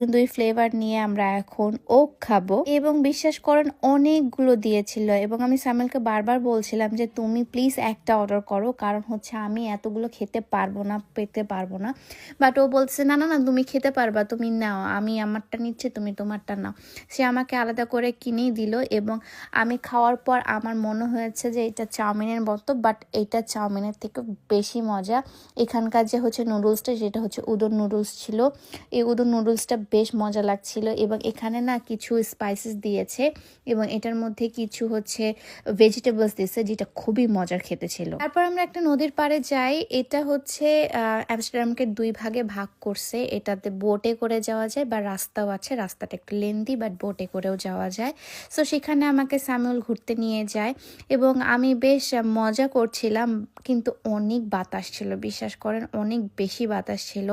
দুই ফ্লেভার নিয়ে আমরা এখন ওক খাব। এবং বিশ্বাস করেন, অনেকগুলো দিয়েছিল। এবং আমি সামিলকে বারবার বলছিলাম যে, তুমি প্লিজ একটা অর্ডার করো। কারণ হচ্ছে আমি এতগুলো খেতে পারব না, পেতে পারব না। বাট ও বলছে, না না না, তুমি খেতে পারবা। তুমি নাও। আমি আমারটা নিচ্ছি, তুমি তোমারটা নাও। সে আমাকে আলাদা করে কিনেই দিল। এবং আমি খাওয়ার পর আমার মনে হয়েছে যে, এটা চাউমিনের মতো বাট এটা চাউমিনের থেকে বেশি মজা। এখানকার যে হচ্ছে নুডলসটা যেটা হচ্ছে উদর নুডলস ছিল, এই উদর নুডলসটা বেশ মজা লাগছিল এবং এখানে না কিছু স্পাইসেস দিয়েছে এবং এটার মধ্যে কিছু হচ্ছে ভেজিটেবলস দিয়েছে, যেটা খুবই মজার খেতে ছিল। তারপর আমরা একটা নদীর পাড়ে যাই, এটা হচ্ছে অ্যামস্টারডামকে দুই ভাগে ভাগ করছে। এটাতে বোটে করে যাওয়া যায় বা রাস্তাও আছে, রাস্তাটা একটু লেন্দি বাট বোটে করেও যাওয়া যায়। সো সেখানে আমাকে স্যামুয়েল ঘুরতে নিয়ে যায় এবং আমি বেশ মজা করছিলাম, কিন্তু অনেক বাতাস ছিল, বিশ্বাস করেন, অনেক বেশি বাতাস ছিল।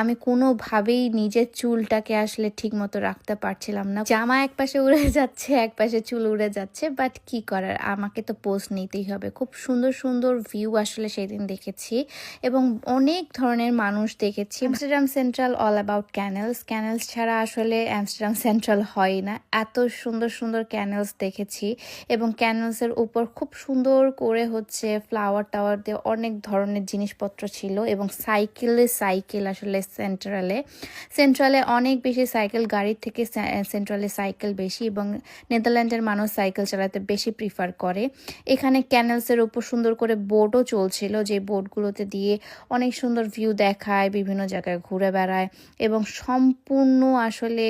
আমি কোনোভাবেই নিজের চুলটাকে আসলে ঠিক মতো রাখতে পারছিলাম না। জামা এক পাশে উড়ে যাচ্ছে এক পাশে চুল উড়ে যাচ্ছে বাট কি করার? আমাকে তো পোস্ট নিতেই হবে। খুব সুন্দর সুন্দর ভিউ আসলে সেদিন দেখেছি এবং অনেক ধরনের মানুষ দেখেছি। Amsterdam central all about canals canals ছাড়া আসলে আমস্টারডাম সেন্ট্রাল হয় না। এত সুন্দর সুন্দর ক্যানেলস দেখেছি এবং ক্যানেলসের উপর খুব সুন্দর করে হচ্ছে ফ্লাওয়ার টাওয়ার দিয়ে অনেক ধরনের জিনিসপত্র ছিল এবং সাইকেলে সাইকেল আসলে সেন্ট্রালে সেন্ট্রালে অনেক বেশি সাইকেল গাড়ির থেকে সেন্ট্রালে সাইকেল বেশি এবং নেদারল্যান্ডের মানুষ সাইকেল চালাতে বেশি প্রিফার করে। এখানে ক্যানেলসের উপর সুন্দর করে বোটও চলছিল যে বোটগুলোতে দিয়ে অনেক সুন্দর ভিউ দেখায় বিভিন্ন জায়গায় ঘুরে বেড়ায় এবং সম্পূর্ণ আসলে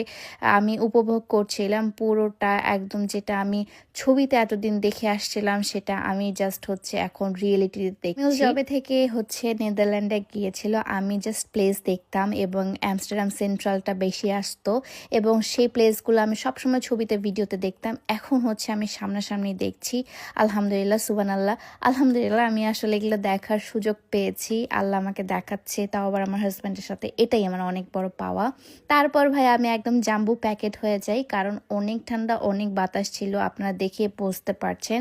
আমি উপভোগ করছিলাম পুরোটা। একদম যেটা আমি ছবিতে এতদিন দেখে আসছিলাম সেটা আমি জাস্ট হচ্ছে এখন রিয়েলিটিতে দেখছি। জবে থেকে হচ্ছে নেদারল্যান্ডে গিয়েছিল আমি জাস্ট প্লেস দেখতাম এবং অ্যামস্টারডাম সেন্ট্রালটা বেশি আসতো এবং সেই প্লেসগুলো আমি সবসময় ছবিতে, ভিডিওতে দেখতাম। এখন হচ্ছে আমি সামনাসামনি দেখছি। আলহামদুলিল্লাহ সুবান আল্লাহ আলহামদুলিল্লাহ, আমি আসলে এগুলো দেখার সুযোগ পেয়েছি। আল্লাহ আমাকে দেখাচ্ছে, তাও আবার আমার হাজব্যান্ডের সাথে। এটাই আমার অনেক বড় পাওয়া। তারপর ভাই, আমি একদম জাম্বু প্যাকেট হয়ে যাই, কারণ অনেক ঠান্ডা, অনেক বাতাস ছিল। আপনারা দেখে বুঝতে পারছেন।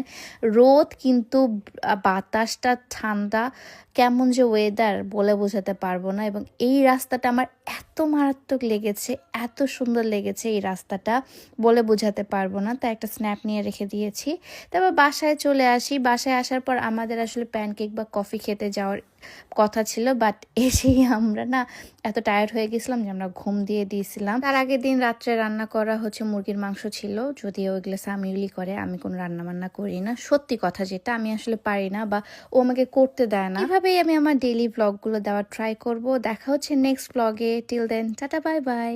রোদ কিন্তু, বাতাসটা ঠান্ডা, কেমন যে ওয়েদার বলে বোঝাতে পারব না। এবং এই রাস্তাটা আমার এত মারাত্মক লেগেছে এত সুন্দর লেগেছে এই রাস্তাটা। বলে বোঝাতে পারব না, তাই একটা স্ন্যাপ নিয়ে রেখে দিয়েছি। তারপর বাসায় চলে আসি। বাসায় আসার পর আমাদের আসলে প্যানকেক বা কফি খেতে যাওয়ার কথা ছিল বাট এসেই আমরা না এত টায়ার্ড হয়ে গেছিলাম যে আমরা ঘুম দিয়ে দিয়েছিলাম। তার আগের দিন রাত্রে রান্না করা হচ্ছে মুরগির মাংস ছিল, যদিও ওইগুলো সামিউলি করে, আমি কোনো রান্না বান্না করি না। সত্যি কথা যেটা, আমি আসলে পারি না বা ও আমাকে করতে দেয় না। এভাবেই আমি আমার ডেইলি ব্লগগুলো দেওয়ার ট্রাই করব। দেখা হচ্ছে নেক্সট ব্লগে till then tata bye bye